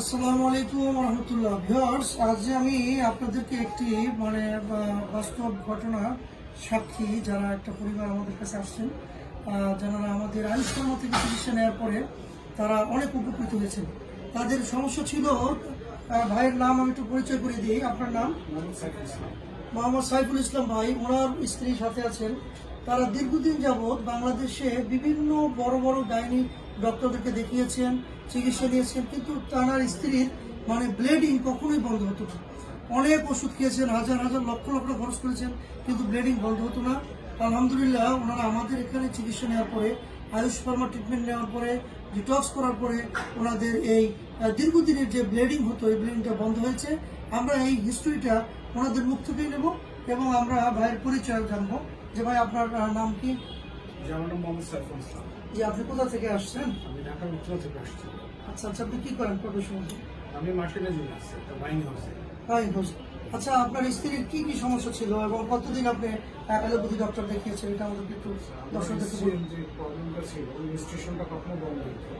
আসসালামু আলাইকুম রহমতুল্লাহ। ভিউয়ার্স আজ আমি আপনাদেরকে একটি মানে বাস্তব ঘটনা সাক্ষী যারা একটা পরিবার আমাদের কাছে আসছেন যারা আমাদের আয়ুষ্মান থেকে চিকিৎসা নেওয়ার পরে তারা অনেক উপকৃত হয়েছেন। তাদের সমস্যা ছিল ভাইয়ের নাম আমি একটু পরিচয় করে দিই। আপনার নাম? মোহাম্মদ সাইফুল ইসলাম ভাই। ওনার স্ত্রীর সাথে আছেন। তারা দীর্ঘদিন যাবৎ বাংলাদেশে বিভিন্ন বড় বড় গাইনি ডক্টরদেরকে দেখিয়েছেন, চিকিৎসা নিয়েছেন, কিন্তু তার স্ত্রীর মানে ব্লিডিং কখনোই বন্ধ হতো না। অনেক ওষুধ খেয়েছেন, হাজার হাজার লক্ষ লক্ষ খরচ করেছেন, কিন্তু ব্লিডিং বন্ধ হতো না। আলহামদুলিল্লাহ, ওনারা আমাদের এখানে চিকিৎসা নেওয়ার পরে, আয়ুষ ফার্মা ট্রিটমেন্ট নেওয়ার পরে ডিটক্স করার পরে, ওনাদের এই দীর্ঘদিনের যে ব্লিডিং হতো, এই ব্লিডিংটা বন্ধ হয়েছে। আমরা এই হিস্ট্রিটা ওনাদের মুখ থেকেই নেব এবং আমরা ভাইয়ের পরিচয় জানব। যে ভাই, আপনার নাম কি? আমার মোহাম্মদ সাইফুল ইসলাম। যে আপনি কোথা থেকে আসছেন? আমি ঢাকার উত্তর থেকে আসছি। আচ্ছা আচ্ছা আপনি কি করেন প্রফেশন আমি মার্কেটে জন্য আসছি বাইন বাইং হাউসে বাইন হাউস আচ্ছা আপনার স্ত্রীর কি কি সমস্যা ছিল এবং কতদিন আপনি অ্যালোপ্যাথি ডক্টর দেখিয়েছেন? এটা আমাদের একটু যে প্রবলেমটা ছিল রেজিস্ট্রেশনটা কখনো বন্ধ হতো।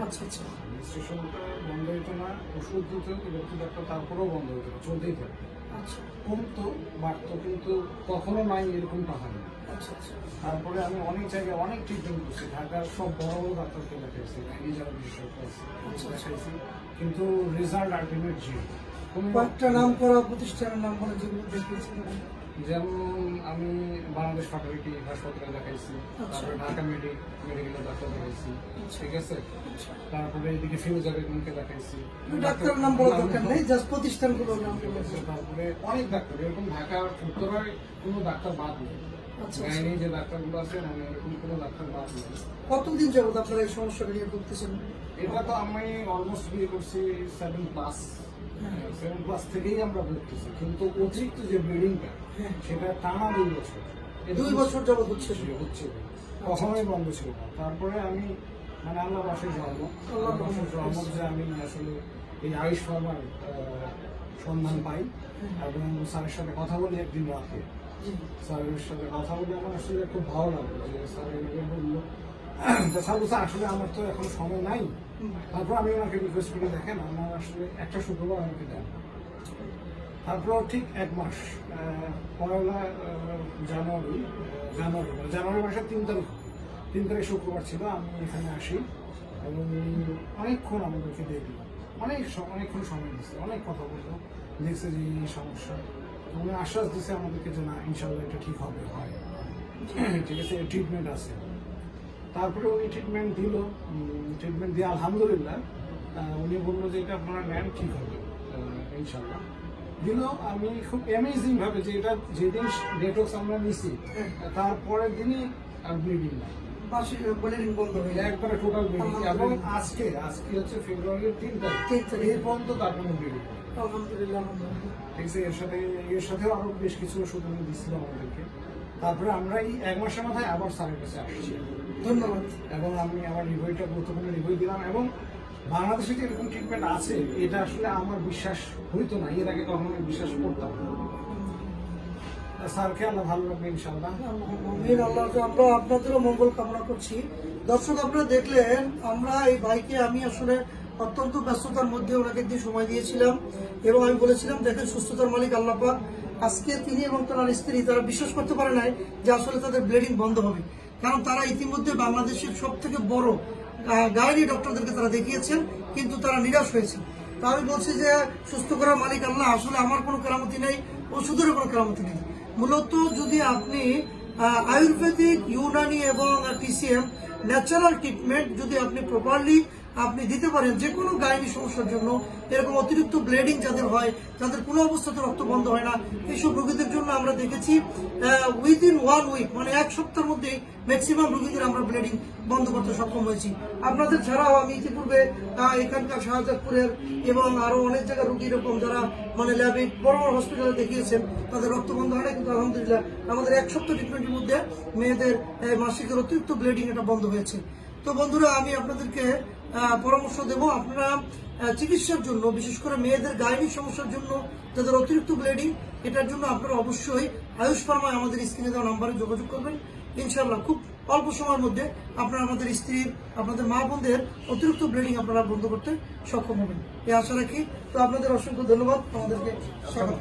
আচ্ছা আচ্ছা। রেজিস্ট্রেশনটা বন্ধ হতো না ওষুধ দিত ইলেকট্রি ডাক্তার তারপরেও বন্ধ হতো না চলতেই থাকতো আচ্ছা। কমতো বাড়তো কিন্তু কখনো নাই এরকমটা হয়নি আচ্ছা আচ্ছা। তারপরে আমি অনেক জায়গায় অনেক ট্রিটমেন্ট করছি ঢাকার সব বড় বড় ডাক্তারকে দেখাইছি গাইনি যারা বিশেষজ্ঞ আছে দেখাইছি কিন্তু রেজাল্ট আলটিমেট জিরো কোনো কয়েকটা নাম করা প্রতিষ্ঠানের নাম বলে যেগুলো দেখিয়েছিলেন যেমন আমি বাংলাদেশ ফার্টিলিটি হাসপাতালে দেখাইছি আচ্ছা। তারপরে ঢাকা মেডি মেডিকেলে ডাক্তার দেখাইছি ঠিক আছে? তারপরে এদিকে ফিরোজা বেগমকে দেখাইছি। ডাক্তার নাম বলা দরকার নেই জাস্ট প্রতিষ্ঠানগুলোর নাম আছে, তারপরে অনেক ডাক্তার এরকম ঢাকার উত্তরায় কোনো ডাক্তার বাদ নেই। আচ্ছা, গাইনি যে ডাক্তারগুলো আছেন আমি এরকম কোনো ডাক্তার বাদ নেই। কতদিন যাবত আপনারা এই সমস্যাটা নিয়ে ভুগতেছেন? এটা তো আমি অলমোস্ট বিয়ে করছি সেভেন প্লাস সেভেন প্লাস থেকেই আমরা ভুগতেছি। কিন্তু অতিরিক্ত যে ব্লিডিংটা হ্যাঁ। সেটা টানা দুই বছর। দুই বছর যাবত হচ্ছে হচ্ছে। কখনোই বন্ধ ছিল না। তারপরে আমি মানে আল্লাহ বাসের জন্ম আল্লাহ বাসের জন্ম যে আমি আসলে এই আয়ুষ ফার্মার সন্ধান পাই। এবং স্যারের সাথে কথা বলি একদিন রাতে। স্যারের সাথে কথা বলে আমার আসলে খুব ভালো লাগল যে স্যার বলল। তা স্যার বলছে আসলে আমার তো এখন সময় নাই। তারপর আমি ওনাকে রিকোয়েস্ট করে, দেখেন, আমার আসলে একটা শুক্রবার আমাকে দেন। তারপর ঠিক এক মাস পয়লা জানুয়ারি জানুয়ারি মানে জানুয়ারি মাসের তিন তারিখ তিন তারিখ শুক্রবার ছিল, আমি এখানে আসি এবং অনেকক্ষণ আমাদেরকে দেখল অনেক অনেকক্ষণ সময় দিচ্ছে অনেক কথা বলল দেখছে যে এই সমস্যা। উনি আশ্বাস দিচ্ছে আমাদেরকে যে না, ইনশাল্লাহ এটা ঠিক হবে, হয়। ঠিক আছে ট্রিটমেন্ট আছে। তারপরে উনি ট্রিটমেন্ট দিল। ট্রিটমেন্ট দিয়ে আলহামদুলিল্লাহ উনি বলল যে এটা আপনারা নেন ঠিক হবে ইনশাল্লাহ দিল আমি খুব অ্যামেজিং ভাবে যে এটা যেদিন ডেটক্স আমরা নিছি তারপরের দিনই আর ব্লিডিং নাই। একবারে টোটাল ব্লিডিং এবং আজকে আজকে হচ্ছে ফেব্রুয়ারির তিন তারিখ। এই পর্যন্ত তার কোনো ব্লিডিং আলহামদুলিল্লাহ আলহামদুলিল্লাহ। ঠিক আছে এর সাথে এর সাথেও আরও বেশ কিছু ওষুধ আমি দিচ্ছিল আমাদেরকে। তারপরে আমরা এই এক মাসের মাথায় আবার স্যারের কাছে আসছি। ধন্যবাদ। এবং আমি আমার রিভিউটা গুরুত্বপূর্ণ রিভিউ দিলাম। এবং বাংলাদেশে যে এরকম ট্রিটমেন্ট আছে, এটা আসলে আমার বিশ্বাস হইতো না। এর আগে কখনো বিশ্বাস করতাম স্যারকে আল্লাহ ভালো লাগবে ইনশাল্লাহ আল্লাহ আমরা আপনাদেরও মঙ্গল কামনা করছি। দর্শক, আপনারা দেখলেন, আমরা এই ভাইকে আমি আসলে অত্যন্ত ব্যস্ততার মধ্যে ওনাকে দিয়ে সময় দিয়েছিলাম। এবং আমি বলেছিলাম, দেখেন, সুস্থতার মালিক আল্লাহ আজকে তিনি এবং তার স্ত্রী, তারা বিশ্বাস করতে পারে নাই যে আসলে তাদের ব্লিডিং বন্ধ হবে। কারণ তারা ইতিমধ্যে বাংলাদেশের সব থেকে বড় গাইনি ডক্টরদেরকে তারা দেখিয়েছেন, কিন্তু তারা নিরাশ হয়েছে তা আমি বলছি যে, সুস্থ করার মালিক আল্লাহ, আসলে আমার কোনো কেরামতি নেই, ওষুধেরও কোনো কেরামতি নেই। মূলত যদি আপনি আয়ুর্বেদিক, ইউনানি এবং টিসিএম ন্যাচারাল ট্রিটমেন্ট যদি আপনি প্রপারলি আপনি দিতে পারেন যে কোনো গাইনি সমস্যার জন্য। এরকম অতিরিক্ত ব্লিডিং যাদের হয়, যাদের কোনো অবস্থাতে রক্ত বন্ধ হয় না এইসব রোগীদের জন্য আমরা দেখেছি উইদিন ওয়ান উইক মানে এক সপ্তাহের মধ্যে ম্যাক্সিমাম রোগীদের আমরা ব্লিডিং বন্ধ করতে সক্ষম হয়েছি। আপনাদের ছাড়াও আমি ইতিপূর্বে এখানকার শাহজাদপুরের এবং আরও অনেক জায়গার রোগী এরকম যারা মানে ল্যাবে বড় বড় হসপিটালে দেখিয়েছেন, তাদের রক্ত বন্ধ হয় না, কিন্তু আলহামদুলিল্লাহ আমাদের এক সপ্তাহ ট্রিটমেন্টের মধ্যে মেয়েদের মাসিকের অতিরিক্ত ব্লিডিং এটা বন্ধ হয়েছে। তো বন্ধুরা, আমি আপনাদেরকে পরামর্শ দেব আপনারা চিকিৎসার জন্য, বিশেষ করে মেয়েদের গাইনি সমস্যার জন্য, তাদের অতিরিক্ত ব্লিডিং এটার জন্য আপনারা অবশ্যই আয়ুষ ফার্মায় আমাদের স্ক্রিনে দেওয়া নাম্বারে যোগাযোগ করবেন। ইনশাল্লাহ খুব অল্প সময়ের মধ্যে আপনারা আমাদের স্ত্রীর আপনাদের মা বোনদের অতিরিক্ত ব্লিডিং আপনারা বন্ধ করতে সক্ষম হবেন। এই আশা রাখি। তো আপনাদের অসংখ্য ধন্যবাদ। আমাদেরকে স্বাগত